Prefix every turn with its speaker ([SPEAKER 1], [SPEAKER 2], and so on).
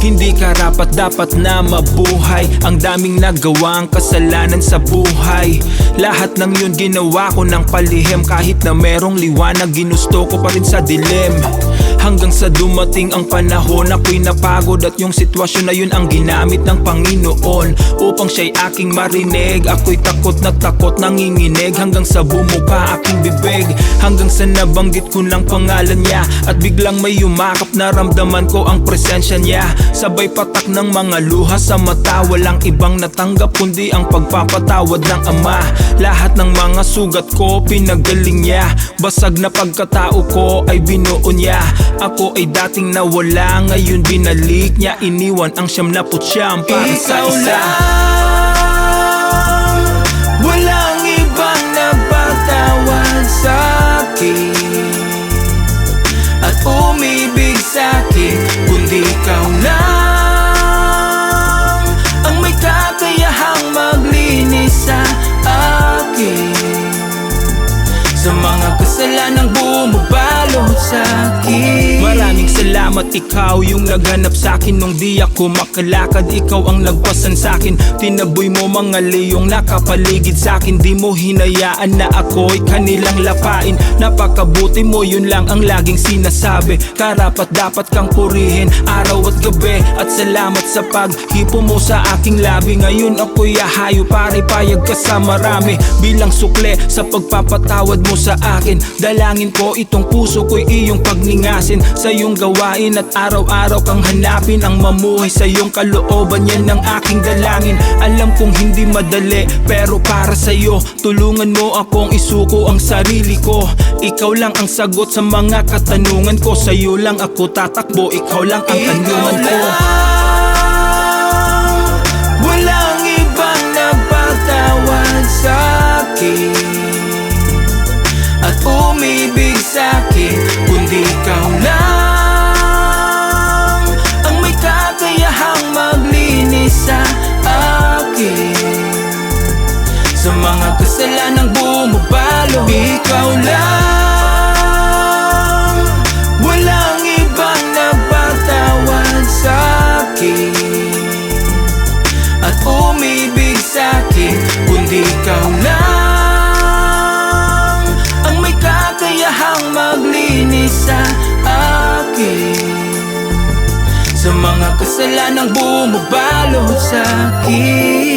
[SPEAKER 1] Hindi karapat dapat na mabuhay. Ang daming nagawa ang kasalanan sa buhay. Lahat ng yun ginawa ko ng palihim. Kahit na merong liwanag ginusto ko pa rin sa dilim Hanggang sa dumating ang panahon Ako'y napagod at yung sitwasyon na yun ang ginamit ng Panginoon. Upang siya'y aking marinig Ako'y takot na takot nanginginig. Hanggang sa bumuka aking bibig Hanggang sa nabanggit ko ng pangalan niya. At biglang may yumakap Naramdaman ko ang presensya niya. Sabay patak ng mga luha sa mata Walang ibang natanggap kundi ang pagpapatawad ng Ama. Lahat ng mga sugat ko pinagaling niya. Basag na pagkatao ko ay binuo niya Ako ay dating nawala Ngayon binalik niya Iniwan ang siyam na putsyam Para sa
[SPEAKER 2] Ikaw
[SPEAKER 1] isa.
[SPEAKER 2] lang Walang ibang nagpatawad sa'kin At umibig sa'kin Kundi ikaw lang Ang may kakayahang maglinis sa akin. Sa mga kasalanang bumabalot sa'kin
[SPEAKER 1] Maraming salamat ikaw yung naghanap sa akin Nung di ako makalakad. Ikaw ang nagpasan sa akin Tinaboy mo mga leyong nakapaligid sa akin Di mo hinayaan na ako'y kanilang lapain. Napakabuti mo yun lang ang laging sinasabi. Karapat dapat kang purihin Araw at gabi. At salamat sa paghipo mo sa aking labi. Ngayon ako'y ahayo pare payag ka sa marami. Bilang sukle sa pagpapatawad mo sa akin. Dalangin ko itong puso ko'y iyong pagningasin. Sa iyong gawain at araw-araw kang hanapin Ang mamuhay sa iyong kalooban. Yan ang aking dalangin. Alam kong hindi madali pero para sa iyo Tulungan mo akong isuko ang sarili ko. Ikaw lang ang sagot sa mga katanungan ko. Sa iyo lang ako tatakbo, ikaw lang ang tanungan ko.
[SPEAKER 2] lang. Nagpatawad sa'kin. At umibig sa'kin. Kundi Ikaw lang. Walang ibang nagpatawad sa'kin At umibig sa'kin Kundi ikaw lang. Ang may kakayahang maglinis sa akin. Sa mga kasalanang bumabalo sa'kin